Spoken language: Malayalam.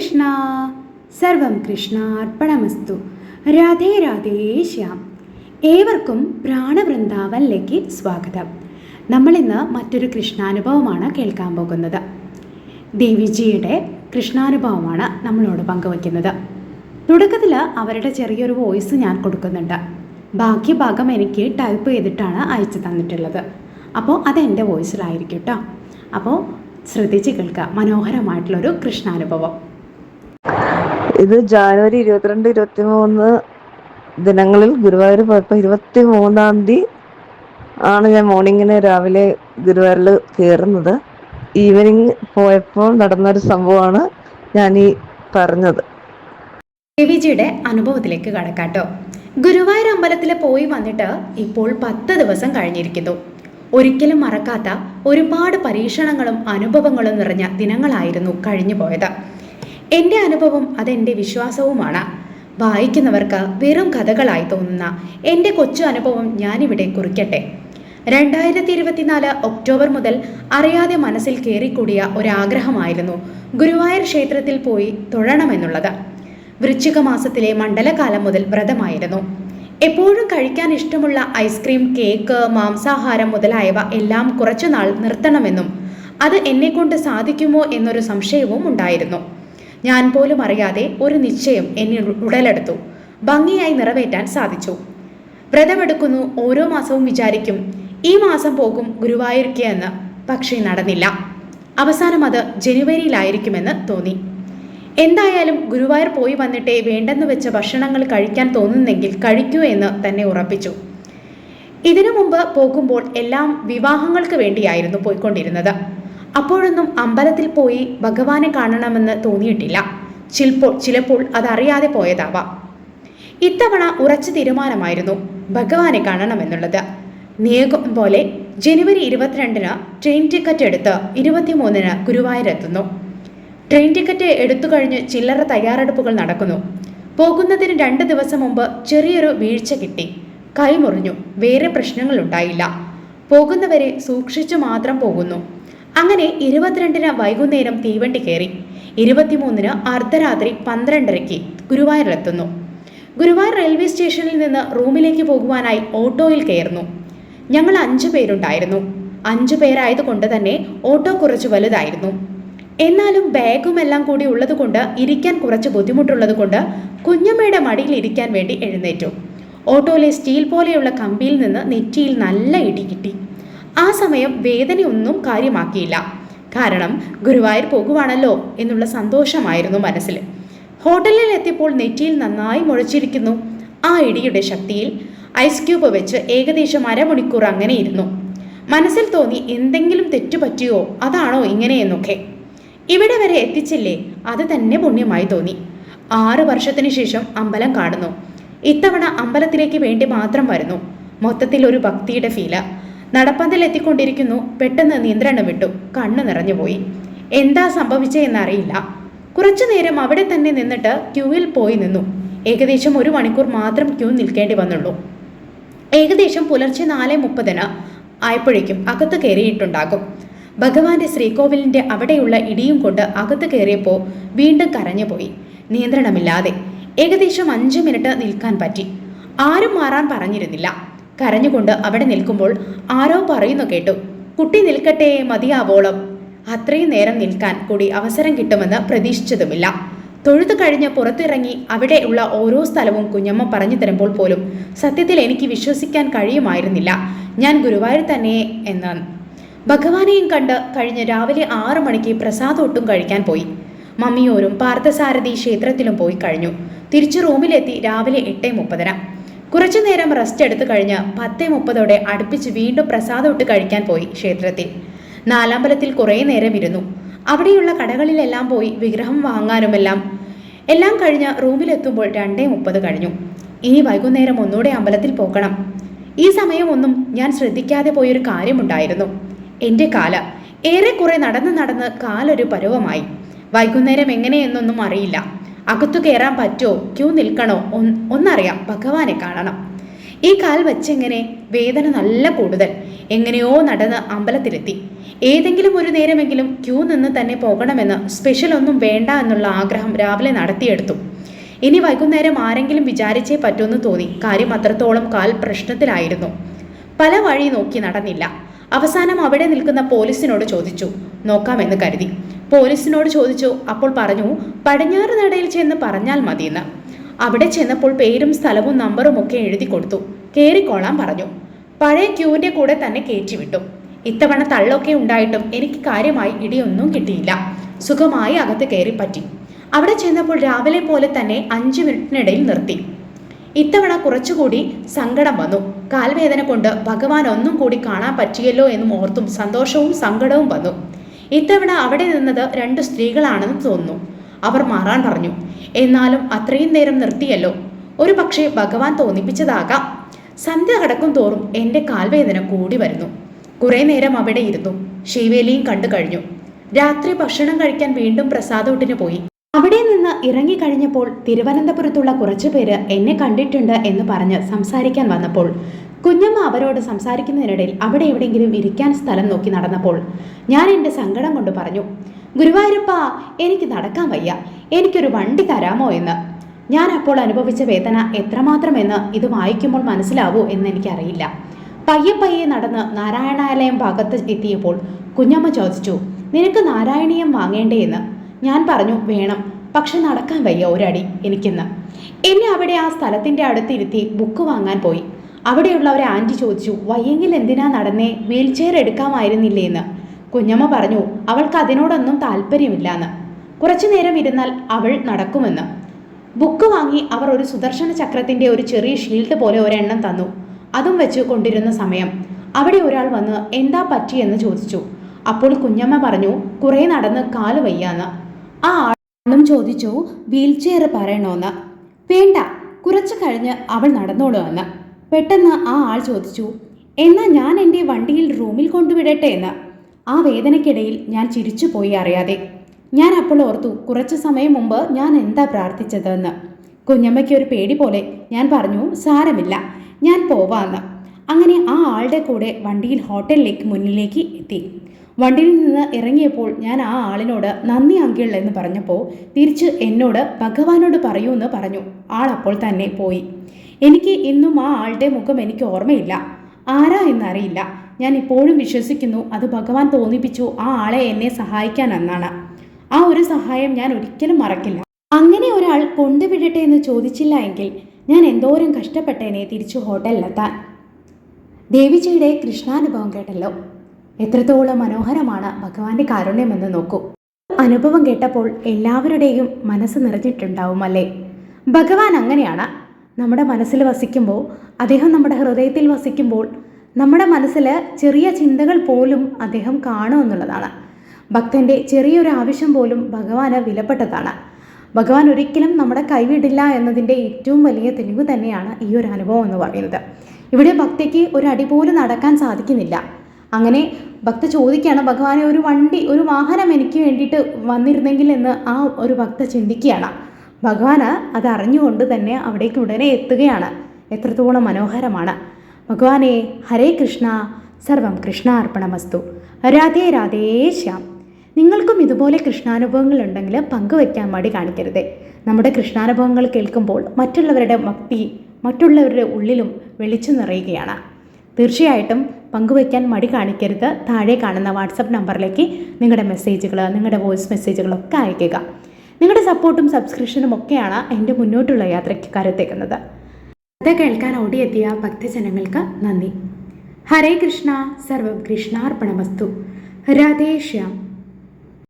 കൃഷ്ണ. സർവം കൃഷ്ണ അർപ്പണമസ്തു രാധേ രാധേ ശ്യാം. ഏവർക്കും പ്രാണവൃന്ദാവനിലേക്ക് സ്വാഗതം. നമ്മളിന്ന് മറ്റൊരു കൃഷ്ണാനുഭവമാണ് കേൾക്കാൻ പോകുന്നത്. ദേവിജിയുടെ കൃഷ്ണാനുഭവമാണ് നമ്മളോട് പങ്കുവയ്ക്കുന്നത്. തുടക്കത്തിൽ അവരുടെ ചെറിയൊരു വോയിസ് ഞാൻ കൊടുക്കുന്നുണ്ട്. ബാക്കി ഭാഗം എനിക്ക് ടൈപ്പ് ചെയ്തിട്ടാണ് അയച്ചു തന്നിട്ടുള്ളത്. അപ്പോൾ അതെന്റെ വോയിസിലായിരിക്കും കേട്ടോ അപ്പോൾ ശ്രദ്ധിച്ച് കേൾക്കുക മനോഹരമായിട്ടുള്ളൊരു കൃഷ്ണാനുഭവം. ഇത് ജാനുവരി ഇരുപത്തിരണ്ട് ഇരുപത്തി മൂന്ന് ദിനങ്ങളിൽ ഗുരുവായൂർ പോയപ്പോൾ ഇരുപത്തി മൂന്നാം തീയതി ആണ് ഞാൻ മോർണിംഗിന് രാവിലെ ഗുരുവായൂരിൽ കയറുന്നത്. ഈവനിങ് പോയപ്പോൾ നടന്നൊരു സംഭവമാണ് ഞാൻ ഈ പറഞ്ഞത്. ദേവിജിയുടെ അനുഭവത്തിലേക്ക് കടക്കാട്ടോ. ഗുരുവായൂർ അമ്പലത്തിൽ പോയി വന്നിട്ട് ഇപ്പോൾ പത്ത് ദിവസം കഴിഞ്ഞിരിക്കുന്നു. ഒരിക്കലും മറക്കാത്ത ഒരുപാട് പരീക്ഷണങ്ങളും അനുഭവങ്ങളും നിറഞ്ഞ ദിനങ്ങളായിരുന്നു കഴിഞ്ഞു പോയത് എന്റെ അനുഭവം അതെന്റെ വിശ്വാസവുമാണ്. വായിക്കുന്നവർക്ക് വെറും കഥകളായി തോന്നുന്ന എന്റെ കൊച്ചു അനുഭവം ഞാനിവിടെ കുറിക്കട്ടെ. രണ്ടായിരത്തി ഇരുപത്തിനാല് ഒക്ടോബർ മുതൽ അറിയാതെ മനസ്സിൽ കയറിക്കൂടിയ ഒരാഗ്രഹമായിരുന്നു ഗുരുവായൂർ ക്ഷേത്രത്തിൽ പോയി തൊഴണമെന്നുള്ളത്. വൃശ്ചിക മാസത്തിലെ മണ്ഡലകാലം മുതൽ വ്രതമായിരുന്നു. എപ്പോഴും കഴിക്കാൻ ഇഷ്ടമുള്ള ഐസ്ക്രീം കേക്ക് മാംസാഹാരം മുതലായവ എല്ലാം കുറച്ചുനാൾ നിർത്തണമെന്നും അത് എന്നെക്കൊണ്ട് സാധിക്കുമോ എന്നൊരു സംശയവും ഉണ്ടായിരുന്നു. ഞാൻ പോലും അറിയാതെ ഒരു നിശ്ചയം എന്നിൽ ഉടലെടുത്തു. ഭംഗിയായി നിറവേറ്റാൻ സാധിച്ചു. വ്രതമെടുക്കുന്നു ഓരോ മാസവും വിചാരിക്കും ഈ മാസം പോകും ഗുരുവായൂർക്ക് എന്ന്. പക്ഷേ നടന്നില്ല. അവസാനം അത് ജനുവരിയിലായിരിക്കുമെന്ന് തോന്നി. എന്തായാലും ഗുരുവായൂർ പോയി വന്നിട്ടേ വേണ്ടെന്ന് വെച്ച ഭക്ഷണങ്ങൾ കഴിക്കാൻ തോന്നുന്നെങ്കിൽ കഴിക്കൂ എന്ന് തന്നെ ഉറപ്പിച്ചു. ഇതിനു മുമ്പ് പോകുമ്പോൾ എല്ലാം വിവാഹങ്ങൾക്ക് വേണ്ടിയായിരുന്നു പോയിക്കൊണ്ടിരുന്നത്. അപ്പോഴൊന്നും അമ്പലത്തിൽ പോയി ഭഗവാനെ കാണണമെന്ന് തോന്നിയിട്ടില്ല. ചിലപ്പോൾ ചിലപ്പോൾ അതറിയാതെ പോയതാവാം. ഇത്തവണ ഉറച്ച തീരുമാനമായിരുന്നു ഭഗവാനെ കാണണമെന്നുള്ളത്. നിയോഗം പോലെ ജനുവരി ഇരുപത്തിരണ്ടിന് ട്രെയിൻ ടിക്കറ്റ് എടുത്ത് ഇരുപത്തിമൂന്നിന് ഗുരുവായൂരെത്തുന്നു ട്രെയിൻ ടിക്കറ്റ് എടുത്തു കഴിഞ്ഞ് ചില്ലറ തയ്യാറെടുപ്പുകൾ നടക്കുന്നു. പോകുന്നതിന് രണ്ട് ദിവസം മുമ്പ് ചെറിയൊരു വീഴ്ച കിട്ടി. കൈമുറിഞ്ഞു. വേറെ പ്രശ്നങ്ങളുണ്ടായില്ല. പോകുന്നവരെ സൂക്ഷിച്ചു മാത്രം പോകുന്നു. അങ്ങനെ ഇരുപത്തിരണ്ടിന് വൈകുന്നേരം തീവണ്ടി കയറി. ഇരുപത്തിമൂന്നിന് അർദ്ധരാത്രി പന്ത്രണ്ടരയ്ക്ക് ഗുരുവായൂരിലെത്തുന്നു. ഗുരുവായൂർ റെയിൽവേ സ്റ്റേഷനിൽ നിന്ന് റൂമിലേക്ക് പോകുവാനായി ഓട്ടോയിൽ കയറുന്നു. ഞങ്ങൾ അഞ്ചു പേരുണ്ടായിരുന്നു. അഞ്ചു പേരായതുകൊണ്ട് തന്നെ ഓട്ടോ കുറച്ച് വലുതായിരുന്നു. എന്നാലും ബാഗും എല്ലാം കൂടി ഉള്ളതുകൊണ്ട് ഇരിക്കാൻ കുറച്ച് ബുദ്ധിമുട്ടുള്ളത് കൊണ്ട് കുഞ്ഞമ്മയുടെ മടിയിൽ ഇരിക്കാൻ വേണ്ടി എഴുന്നേറ്റു. ഓട്ടോയിലെ സ്റ്റീൽ പോലെയുള്ള കമ്പിയിൽ നിന്ന് നെറ്റിയിൽ നല്ല ഇടി കിട്ടി. ആ സമയം വേദനയൊന്നും കാര്യമാക്കിയില്ല. കാരണം ഗുരുവായൂർ പോകുവാണല്ലോ എന്നുള്ള സന്തോഷമായിരുന്നു മനസ്സിൽ. ഹോട്ടലിൽ എത്തിയപ്പോൾ നെറ്റിയിൽ നന്നായി മുഴച്ചിരിക്കുന്നു. ആ ഇടിയുടെ ശക്തിയിൽ ഐസ് ക്യൂബ് വെച്ച് ഏകദേശം അരമണിക്കൂർ അങ്ങനെ ഇരുന്നു. മനസ്സിൽ തോന്നി എന്തെങ്കിലും തെറ്റുപറ്റിയോ അതാണോ ഇങ്ങനെയെന്നൊക്കെ. ഇവിടെ വരെ എത്തിച്ചില്ലേ അത് തന്നെ പുണ്യമായി തോന്നി. ആറു വർഷത്തിന് ശേഷം അമ്പലം കാണുന്നു. ഇത്തവണ അമ്പലത്തിലേക്ക് വേണ്ടി മാത്രം വരുന്നു. മൊത്തത്തിൽ ഒരു ഭക്തിയുടെ ഫീൽ. നടപ്പന്തൽ എത്തിക്കൊണ്ടിരിക്കുന്നു. പെട്ടെന്ന് നിയന്ത്രണം വിട്ടു. കണ്ണു നിറഞ്ഞുപോയി എന്താ സംഭവിച്ചതെന്നറിയില്ല കുറച്ചു നേരം അവിടെ തന്നെ നിന്നിട്ട് ക്യൂവിൽ പോയി നിന്നു. ഏകദേശം ഒരു മണിക്കൂർ മാത്രം ക്യൂ നിൽക്കേണ്ടി വന്നുള്ളൂ. ഏകദേശം പുലർച്ചെ നാല് മുപ്പതിന് ആയപ്പോഴേക്കും അകത്ത് കയറിയിട്ടുണ്ടാകും. ഭഗവാന്റെ ശ്രീകോവിലിന്റെ അവിടെയുള്ള ഇടിയും കൊണ്ട് അകത്ത് കയറിയപ്പോൾ വീണ്ടും കരഞ്ഞുപോയി നിയന്ത്രണമില്ലാതെ. ഏകദേശം അഞ്ച് മിനിറ്റ് നിൽക്കാൻ പറ്റി. ആരും മാറാൻ പറഞ്ഞിരുന്നില്ല. കരഞ്ഞുകൊണ്ട് അവിടെ നിൽക്കുമ്പോൾ ആരോ പറയുന്നു കേട്ടു കുട്ടി നിൽക്കട്ടെ മതിയാവോളം. അത്രയും നേരം നിൽക്കാൻ കൂടി അവസരം കിട്ടുമെന്ന് പ്രതീക്ഷിച്ചതുമില്ല. തൊഴുതു കഴിഞ്ഞ് പുറത്തിറങ്ങി അവിടെയുള്ള ഓരോ സ്ഥലവും കുഞ്ഞമ്മ പറഞ്ഞു തരുമ്പോൾ പോലും സത്യത്തിൽ എനിക്ക് വിശ്വസിക്കാൻ കഴിയുമായിരുന്നില്ല. ഞാൻ ഗുരുവായൂർ തന്നെ എന്ന്. ഭഗവാനെയും കണ്ട് കഴിഞ്ഞ് രാവിലെ ആറു മണിക്ക് പ്രസാദമൊട്ടും കഴിക്കാൻ പോയി. മമ്മിയോരും പാർത്ഥസാരഥി ക്ഷേത്രത്തിലും പോയി കഴിഞ്ഞു. തിരിച്ചു റൂമിലെത്തി രാവിലെ എട്ട് മുപ്പതിന്. കുറച്ചു നേരം റെസ്റ്റ് എടുത്തു കഴിഞ്ഞ് പത്ത് മുപ്പതോടെ അടുപ്പിച്ച് വീണ്ടും പ്രസാദം ഇട്ട് കഴിക്കാൻ പോയി ക്ഷേത്രത്തിൽ. നാലാമ്പലത്തിൽ കുറേ നേരം ഇരുന്നു. അവിടെയുള്ള കടകളിലെല്ലാം പോയി വിഗ്രഹം വാങ്ങാനുമെല്ലാം എല്ലാം കഴിഞ്ഞ് റൂമിലെത്തുമ്പോൾ രണ്ടേ മുപ്പത് കഴിഞ്ഞു. ഇനി വൈകുന്നേരം ഒന്നുകൂടെ അമ്പലത്തിൽ പോകണം. ഈ സമയമൊന്നും ഞാൻ ശ്രദ്ധിക്കാതെ പോയൊരു കാര്യമുണ്ടായിരുന്നു. എന്റെ കാല ഏറെക്കുറെ നടന്ന് നടന്ന് കാലൊരു പരുവമായി. വൈകുന്നേരം എങ്ങനെയെന്നൊന്നും അറിയില്ല. അകത്തു കയറാൻ പറ്റുമോ ക്യൂ നിൽക്കണോ? ഒന്ന് ഒന്നറിയാം. ഭഗവാനെ കാണണം. ഈ കാൽ വെച്ചെങ്ങനെ? വേദന നല്ല കൂടുതൽ. എങ്ങനെയോ നടന്ന് അമ്പലത്തിലെത്തി. ഏതെങ്കിലും ഒരു നേരമെങ്കിലും ക്യൂ നിന്ന് തന്നെ പോകണമെന്ന് സ്പെഷ്യൽ ഒന്നും വേണ്ട എന്നുള്ള ആഗ്രഹം രാവിലെ നടത്തിയെടുത്തു. ഇനി വൈകുന്നേരം ആരെങ്കിലും വിചാരിച്ചേ പറ്റുമെന്ന് തോന്നി. കാര്യം അത്രത്തോളം കാൽ പ്രശ്നത്തിലായിരുന്നു. പല വഴി നോക്കി നടന്നില്ല. അവസാനം അവിടെ നിൽക്കുന്ന പോലീസിനോട് ചോദിച്ചു നോക്കാമെന്ന് കരുതി. പോലീസിനോട് ചോദിച്ചു അപ്പോൾ പറഞ്ഞു പടിഞ്ഞാറ് നടയിൽ ചെന്ന് പറഞ്ഞാൽ മതിയെന്ന്. അവിടെ ചെന്നപ്പോൾ പേരും സ്ഥലവും നമ്പറും ഒക്കെ എഴുതി കൊടുത്തു. കയറിക്കോളാൻ പറഞ്ഞു. പഴയ ക്യൂവിന്റെ കൂടെ തന്നെ കയറ്റിവിട്ടു ഇത്തവണ തള്ളൊക്കെ ഉണ്ടായിട്ടും എനിക്ക് കാര്യമായി ഇടിയൊന്നും കിട്ടിയില്ല. സുഖമായി അകത്ത് കയറിപ്പറ്റി അവിടെ ചെന്നപ്പോൾ രാവിലെ പോലെ തന്നെ അഞ്ച് മിനിറ്റിനിടയിൽ നിർത്തി. ഇത്തവണ കുറച്ചുകൂടി സങ്കടം വന്നു. കാൽവേദന കൊണ്ട് ഭഗവാൻ ഒന്നും കൂടി കാണാൻ പറ്റിയല്ലോ എന്നും ഓർത്തും സന്തോഷവും സങ്കടവും വന്നു. ഇത്തവണ അവിടെ നിന്നത് രണ്ട് സ്ത്രീകളാണെന്ന് തോന്നുന്നു. അവർ മാറാൻ പറഞ്ഞു. എന്നാലും അത്രയും നേരം നിർത്തിയല്ലോ. ഒരു പക്ഷേ ഭഗവാൻ തോന്നിപ്പിച്ചതാകാം. സന്ധ്യ കടക്കും തോറും എന്റെ കാൽവേദന കൂടി വരുന്നു. കുറേ നേരം അവിടെ ഇരുന്നു. ശിവേലിയും കണ്ടു കഴിഞ്ഞു. രാത്രി ഭക്ഷണം കഴിക്കാൻ വീണ്ടും പ്രസാദോട്ടിന് പോയി. അവിടെ നിന്ന് ഇറങ്ങിക്കഴിഞ്ഞപ്പോൾ തിരുവനന്തപുരത്തുള്ള കുറച്ചു പേര് എന്നെ കണ്ടിട്ടുണ്ട് എന്ന് പറഞ്ഞ് സംസാരിക്കാൻ വന്നപ്പോൾ കുഞ്ഞമ്മ അവരോട് സംസാരിക്കുന്നതിനിടയിൽ അവിടെ എവിടെയെങ്കിലും ഇരിക്കാൻ സ്ഥലം നോക്കി നടന്നപ്പോൾ ഞാൻ എന്റെ സങ്കടം കൊണ്ട് പറഞ്ഞു ഗുരുവായൂരപ്പ എനിക്ക് നടക്കാൻ വയ്യ എനിക്കൊരു വണ്ടി തരാമോ എന്ന്? ഞാൻ അപ്പോൾ അനുഭവിച്ച വേദന എത്രമാത്രമെന്ന് ഇത് വായിക്കുമ്പോൾ മനസ്സിലാവൂ എന്ന് എനിക്കറിയില്ല. പയ്യെ പയ്യെ നടന്ന് നാരായണാലയം ഭാഗത്ത് എത്തിയപ്പോൾ കുഞ്ഞമ്മ ചോദിച്ചു നിനക്ക് നാരായണീയം വാങ്ങേണ്ടേ എന്ന്? ഞാൻ പറഞ്ഞു വേണം. പക്ഷെ നടക്കാൻ വയ്യ ഒരടി എനിക്കിന്ന്. എന്നെ അവിടെ ആ സ്ഥലത്തിന്റെ അടുത്തിരുത്തി ബുക്ക് വാങ്ങാൻ പോയി. അവിടെയുള്ള ഒരു ആന്റി ചോദിച്ചു വയ്യെങ്കിൽ എന്തിനാ നടന്നേ? വീൽ ചെയർ എടുക്കാമായിരുന്നില്ലേ എന്ന്? കുഞ്ഞമ്മ പറഞ്ഞു അവൾക്ക് അതിനോടൊന്നും താല്പര്യമില്ലാന്ന്. കുറച്ചു നേരം ഇരുന്നാൽ അവൾ നടക്കുമെന്ന്. ബുക്ക് വാങ്ങി അവർ ഒരു സുദർശന ചക്രത്തിന്റെ ഒരു ചെറിയ ഷീൽഡ് പോലെ ഒരെണ്ണം തന്നു. അതും വെച്ച് കൊണ്ടിരുന്ന സമയം. അവിടെ ഒരാൾ വന്ന് എന്താ പറ്റിയെന്ന് ചോദിച്ചു. അപ്പോൾ കുഞ്ഞമ്മ പറഞ്ഞു കുറേ നടന്ന് കാൽ വയ്യാന്ന്. ആ ആളും ചോദിച്ചു. വീൽ ചെയർ പറയണോന്ന്. വേണ്ട കുറച്ചു കഴിഞ്ഞ് അവൾ നടന്നോളൂ എന്ന്. പെട്ടെന്ന് ആ ആൾ ചോദിച്ചു. എന്നാ ഞാൻ എന്റെ വണ്ടിയിൽ റൂമിൽ കൊണ്ടുവിടട്ടെ എന്ന്. ആ വേദനയ്ക്കിടയിൽ ഞാൻ ചിരിച്ചു പോയി അറിയാതെ. ഞാൻ അപ്പോൾ ഓർത്തു കുറച്ചു സമയം മുമ്പ് ഞാൻ എന്താ പ്രാർത്ഥിച്ചതെന്ന്. കുഞ്ഞമ്മയ്ക്ക് ഒരു പേടി പോലെ ഞാൻ പറഞ്ഞു സാരമില്ല ഞാൻ പോവാന്ന്. അങ്ങനെ ആ ആളുടെ കൂടെ വണ്ടിയിൽ ഹോട്ടലിലേക്ക് മുന്നിലേക്ക് എത്തി. വണ്ടിയിൽ നിന്ന് ഇറങ്ങിയപ്പോൾ ഞാൻ ആ ആളിനോട് നന്ദി അങ്കിൾ എന്ന് പറഞ്ഞപ്പോൾ തിരിച്ച് എന്നോട് ഭഗവാനോട് പറയൂ എന്ന് പറഞ്ഞു. ആൾ അപ്പോൾ തന്നെ പോയി. എനിക്ക് ഇന്നും ആ ആളുടെ മുഖം എനിക്ക് ഓർമ്മയില്ല. ആരാ എന്നറിയില്ല. ഞാൻ ഇപ്പോഴും വിശ്വസിക്കുന്നു അത് ഭഗവാൻ തോന്നിപ്പിച്ചു ആ ആളെ എന്നെ സഹായിക്കാൻ എന്നാണ്. ആ ഒരു സഹായം ഞാൻ ഒരിക്കലും മറക്കില്ല. അങ്ങനെ ഒരാൾ കൊണ്ടുവിടട്ടെ എന്ന് ചോദിച്ചില്ല എങ്കിൽ ഞാൻ എന്തോരം കഷ്ടപ്പെട്ടേനെ തിരിച്ചു ഹോട്ടലിലെത്താൻ. ദേവിജിയുടെ കൃഷ്ണാനുഭവം കേട്ടല്ലോ. എത്രത്തോളം മനോഹരമാണ് ഭഗവാന്റെ കാരുണ്യമെന്ന് നോക്കൂ. അനുഭവം കേട്ടപ്പോൾ എല്ലാവരുടെയും മനസ്സ് നിറഞ്ഞിട്ടുണ്ടാവും അല്ലേ ഭഗവാൻ അങ്ങനെയാണ്. നമ്മുടെ മനസ്സിൽ വസിക്കുമ്പോൾ അദ്ദേഹം നമ്മുടെ ഹൃദയത്തിൽ വസിക്കുമ്പോൾ നമ്മുടെ മനസ്സിൽ ചെറിയ ചിന്തകൾ പോലും അദ്ദേഹം കാണുമെന്നുള്ളതാണ് ഭക്തന്റെ ചെറിയൊരു ആവശ്യം പോലും ഭഗവാന് വിലപ്പെട്ടതാണ്. ഭഗവാൻ ഒരിക്കലും നമ്മുടെ കൈവിടില്ല എന്നതിന്റെ ഏറ്റവും വലിയ തെളിവ് തന്നെയാണ് ഈ ഒരു അനുഭവം എന്ന് പറയുന്നത്. ഇവിടെ ഭക്തിക്ക് ഒരു അടി പോലും നടക്കാൻ സാധിക്കുന്നില്ല. അങ്ങനെ ഭക്ത ചോദിക്കുകയാണ് ഭഗവാനെ ഒരു വണ്ടി ഒരു വാഹനം എനിക്ക് വേണ്ടിയിട്ട് വന്നിരുന്നെങ്കിൽ എന്ന് ആ ഒരു ഭക്ത ചിന്തിക്കുകയാണ്. ഭഗവാന് അത് അറിഞ്ഞുകൊണ്ട് തന്നെ അവിടേക്ക് ഉടനെ എത്തുകയാണ്. എത്രത്തോളം മനോഹരമാണ്. ഭഗവാനെ ഹരേ കൃഷ്ണ സർവം കൃഷ്ണാർപ്പണമസ്തു. രാധേ രാധേ ശ്യാം. നിങ്ങൾക്കും ഇതുപോലെ കൃഷ്ണാനുഭവങ്ങൾ ഉണ്ടെങ്കിൽ പങ്കുവയ്ക്കാൻ മടി കാണിക്കരുത്. നമ്മുടെ കൃഷ്ണാനുഭവങ്ങൾ കേൾക്കുമ്പോൾ മറ്റുള്ളവരുടെ ഭക്തി മറ്റുള്ളവരുടെ ഉള്ളിലും വെളിച്ചു നിറയുകയാണ്. തീർച്ചയായിട്ടും പങ്കുവയ്ക്കാൻ മടി കാണിക്കരുത്. താഴെ കാണുന്ന വാട്സപ്പ് നമ്പറിലേക്ക് നിങ്ങളുടെ മെസ്സേജുകൾ നിങ്ങളുടെ വോയിസ് മെസ്സേജുകളൊക്കെ അയയ്ക്കുക. നിങ്ങളുടെ സപ്പോർട്ടും സബ്സ്ക്രിപ്ഷനും ഒക്കെയാണ് എന്റെ മുന്നോട്ടുള്ള യാത്രയ്ക്ക് കരുത്തേക്കുന്നത്. കഥ കേൾക്കാൻ ഓടിയെത്തിയ ഭക്തജനങ്ങൾക്ക് നന്ദി. ഹരേ കൃഷ്ണ സർവം കൃഷ്ണാർപ്പണമസ്തു വസ്തു ശ്യാം.